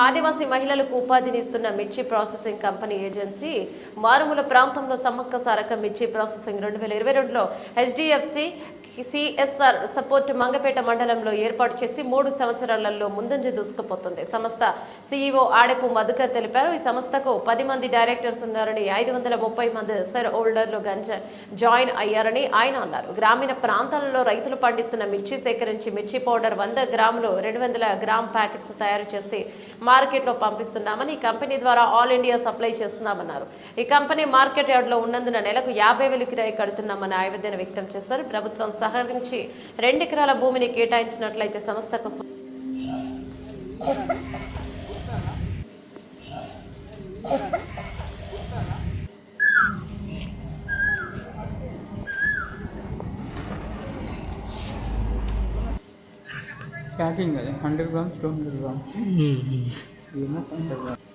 ఆదివాసీ మహిళలకు ఉపాధినిస్తున్న మిర్చి processing company agency మారుమూల ప్రాంతంలో సమ్మక్క సారక మిర్చి ప్రాసెసింగ్ రెండు వేల ఇరవై రెండులో హెచ్డిఎఫ్సి సిఎస్ఆర్ సపోర్ట్ మంగపేట మండలంలో ఏర్పాటు చేసి మూడు సంవత్సరాలలో ముందంజ దూసుకుపోతుంది. సంస్థ సీఈఓ ఆడెపు మధుకర్ తెలిపారు. ఈ సంస్థకు పది మంది డైరెక్టర్స్ ఉన్నారని ఐదు వందల ముప్పై మంది సెర్ హోల్డర్లు గంజ జాయిన్ అయ్యారని ఆయన అన్నారు. గ్రామీణ ప్రాంతాలలో రైతులు పండిస్తున్న మిర్చి సేకరించి మిర్చి పౌడర్ వంద గ్రాములు రెండు వందల గ్రామ్ ప్యాకెట్స్ తయారు చేసి మార్కెట్లో పంపిస్తున్నామని ఈ కంపెనీ ద్వారా ఆల్ ఇండియా సప్లై చేస్తున్నామన్నారు. ఈ కంపెనీ మార్కెట్ యార్డ్లో ఉన్నందున నెలకు యాభై వేలు కిరాయి కడుతున్నామని ఆవేదన వ్యక్తం చేశారు. ప్రభుత్వం సహకరించి రెండు ఎకరాల భూమిని కేటాయించినట్లయితే సంస్థకు ప్యాకింగ్ అది hundred grams two hundred grams ఏమో హండ్రెడ్ గ్రామ్స్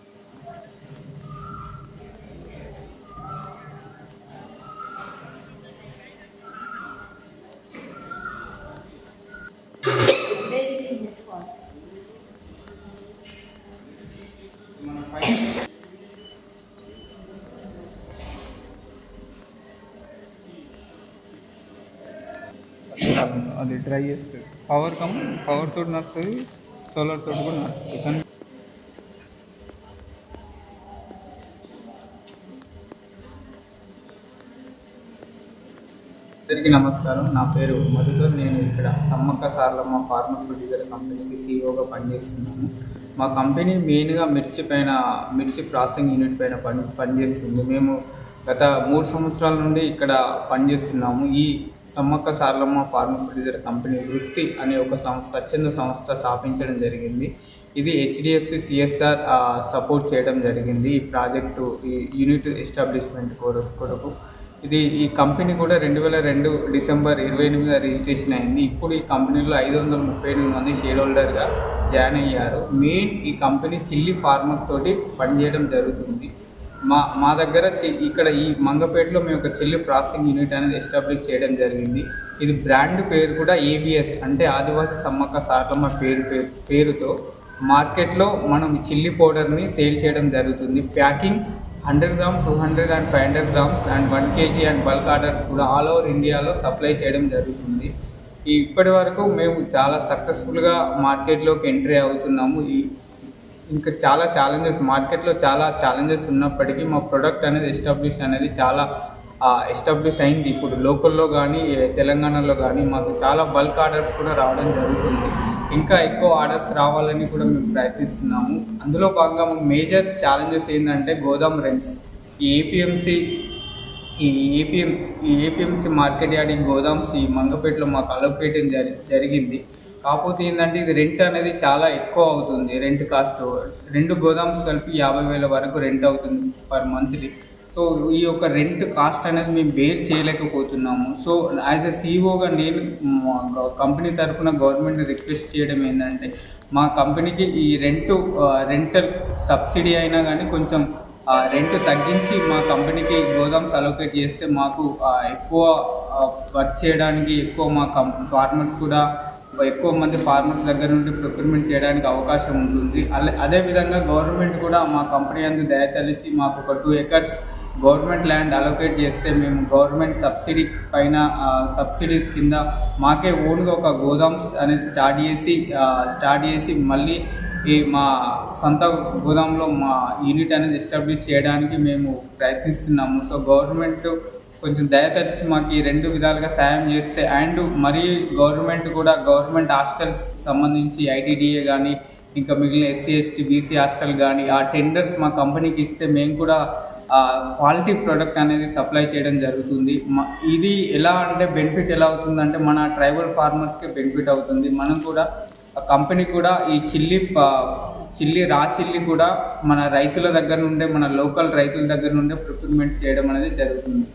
అది డ్రై చేస్తుంది పవర్ కమ్ పవర్ తోటి నడుస్తుంది సోలార్ తోటి కూడా నడుస్తుంది. కానీ అందరికీ నమస్కారం. నా పేరు మధుకర్ నేను ఇక్కడ సమ్మక్క సార్లమ్మ ఫార్మస్యూటికల్ కంపెనీకి సీఈఓగా పనిచేస్తున్నాను. మా కంపెనీ మెయిన్గా మిర్చి పైన మిర్చి ప్రాసెసింగ్ యూనిట్ పైన పని పనిచేస్తుంది. మేము గత మూడు సంవత్సరాల నుండి ఇక్కడ పనిచేస్తున్నాము. ఈ సమ్మక్క సారలమ్మ ఫార్మస్యూటికల్ కంపెనీ వృత్తి అనే ఒక సంస్థ స్వచ్ఛంద సంస్థ స్థాపించడం జరిగింది. ఇది హెచ్డిఎఫ్సి సిఎస్ఆర్ సపోర్ట్ చేయడం జరిగింది. ఈ ప్రాజెక్టు ఈ యూనిట్ ఎస్టాబ్లిష్మెంట్ కొరకు కొరకు. ఇది ఈ కంపెనీ కూడా రెండు వేల రెండు డిసెంబర్ ఇరవై ఎనిమిది రిజిస్ట్రేషన్ అయింది. ఇప్పుడు ఈ కంపెనీలో ఐదు వందల ముప్పై ఎనిమిది మంది షేర్ హోల్డర్గా జాయిన్ అయ్యారు. మెయిన్ ఈ కంపెనీ చిల్లీ ఫార్మర్స్ తోటి పనిచేయడం జరుగుతుంది. మా మా దగ్గర చి- ఇక్కడ ఈ మంగపేటలో మేము ఒక చెల్లి ప్రాసెసింగ్ యూనిట్ అనేది ఎస్టాబ్లిష్ చేయడం జరిగింది. ఇది బ్రాండ్ పేరు కూడా ఏబిఎస్ అంటే ఆదివాసీ సమ్మక్క సారలమ్మ పేరు పేరు పేరుతో మార్కెట్లో మనం చిల్లీ పౌడర్ని సేల్ చేయడం జరుగుతుంది. Packing hundred gram two hundred and five hundred grams and one KG and bulk orders కూడా ఆల్ ఓవర్ ఇండియాలో సప్లై చేయడం జరుగుతుంది. ఇప్పటి వరకు మేము చాలా సక్సెస్ఫుల్గా మార్కెట్లోకి ఎంట్రీ అవుతున్నాము. ఈ ఇంకా చాలా ఛాలెంజెస్ మార్కెట్లో చాలా ఛాలెంజెస్ ఉన్నప్పటికీ మా ప్రొడక్ట్ అనేది ఎస్టాబ్లిష్ అనేది చాలా ఎస్టాబ్లిష్ అయింది. ఇప్పుడు లోకల్లో కానీ తెలంగాణలో కానీ మాకు చాలా బల్క్ ఆర్డర్స్ కూడా రావడం జరుగుతుంది. ఇంకా ఎక్కువ ఆర్డర్స్ రావాలని కూడా మేము ప్రయత్నిస్తున్నాము. అందులో భాగంగా మేజర్ ఛాలెంజెస్ ఏంటంటే గోదాం రెంట్స్ ఈ ఏపీఎంసీ ఈ ఏపీఎంసీ ఈ ఏపీఎంసీ మార్కెట్ యార్డ్ ఈ గోదామ్స్ ఈ మంగపేటలో మాకు అలొకేట్ జరి జరిగింది. కాకపోతే ఏంటంటే ఇది రెంట్ అనేది చాలా ఎక్కువ అవుతుంది రెంట్ కాస్ట్ రెండు గోదామ్స్ కలిపి యాభై వేల వరకు రెంట్ అవుతుంది పర్ మంత్లీ సో ఈ యొక్క రెంట్ కాస్ట్ అనేది మేము బేర్ చేయలేకపోతున్నాము. సో యాజ్ ఎ సీఈఓగా నేను కంపెనీ తరఫున గవర్నమెంట్ రిక్వెస్ట్ చేయడం ఏంటంటే మా కంపెనీకి ఈ రెంట్ రెంటల్ సబ్సిడీ అయినా కానీ కొంచెం రెంట్ తగ్గించి మా కంపెనీకి గోదామ్స్ అలొకేట్ చేస్తే మాకు ఎక్కువ వర్క్ చేయడానికి ఎక్కువ మా కం ఫార్మర్స్ కూడా ఎక్కువ మంది ఫార్మర్స్ దగ్గర నుండి ప్రొక్యూర్మెంట్ చేయడానికి అవకాశం ఉంటుంది. అదే అదేవిధంగా గవర్నమెంట్ కూడా మా కంపెనీ అందు దయతలిచి మాకు ఒక two acres government land allocate చేస్తే మేము గవర్నమెంట్ సబ్సిడీ పైన సబ్సిడీస్ కింద మాకే ఓన్గా ఒక గోదామ్స్ అనేది స్టార్ట్ చేసి స్టార్ట్ చేసి మళ్ళీ ఈ మా సొంత గోదాంలో మా యూనిట్ అనేది ఎస్టాబ్లిష్ చేయడానికి మేము ప్రయత్నిస్తున్నాము. సో గవర్నమెంట్ కొంచెం దయతరిచి మాకు ఈ రెండు విధాలుగా సాయం చేస్తే అండ్ మరీ గవర్నమెంట్ కూడా గవర్నమెంట్ హాస్టల్స్ సంబంధించి ఐటీడీఏ కానీ ఇంకా మిగిలిన ఎస్సీ ఎస్టీ బీసీ హాస్టల్ కానీ ఆ టెండర్స్ మా కంపెనీకి ఇస్తే మేము కూడా క్వాలిటీ ప్రోడక్ట్ అనేది సప్లై చేయడం జరుగుతుంది. ఇది ఎలా అంటే బెనిఫిట్ ఎలా అవుతుందంటే మన ట్రైబల్ ఫార్మర్స్కి బెనిఫిట్ అవుతుంది. మనం కూడా కంపెనీ కూడా ఈ chilli chilli chilli raw chilli కూడా మన రైతుల దగ్గర నుండే మన లోకల్ రైతుల దగ్గర నుండే ప్రొక్యూర్మెంట్ చేయడం అనేది జరుగుతుంది.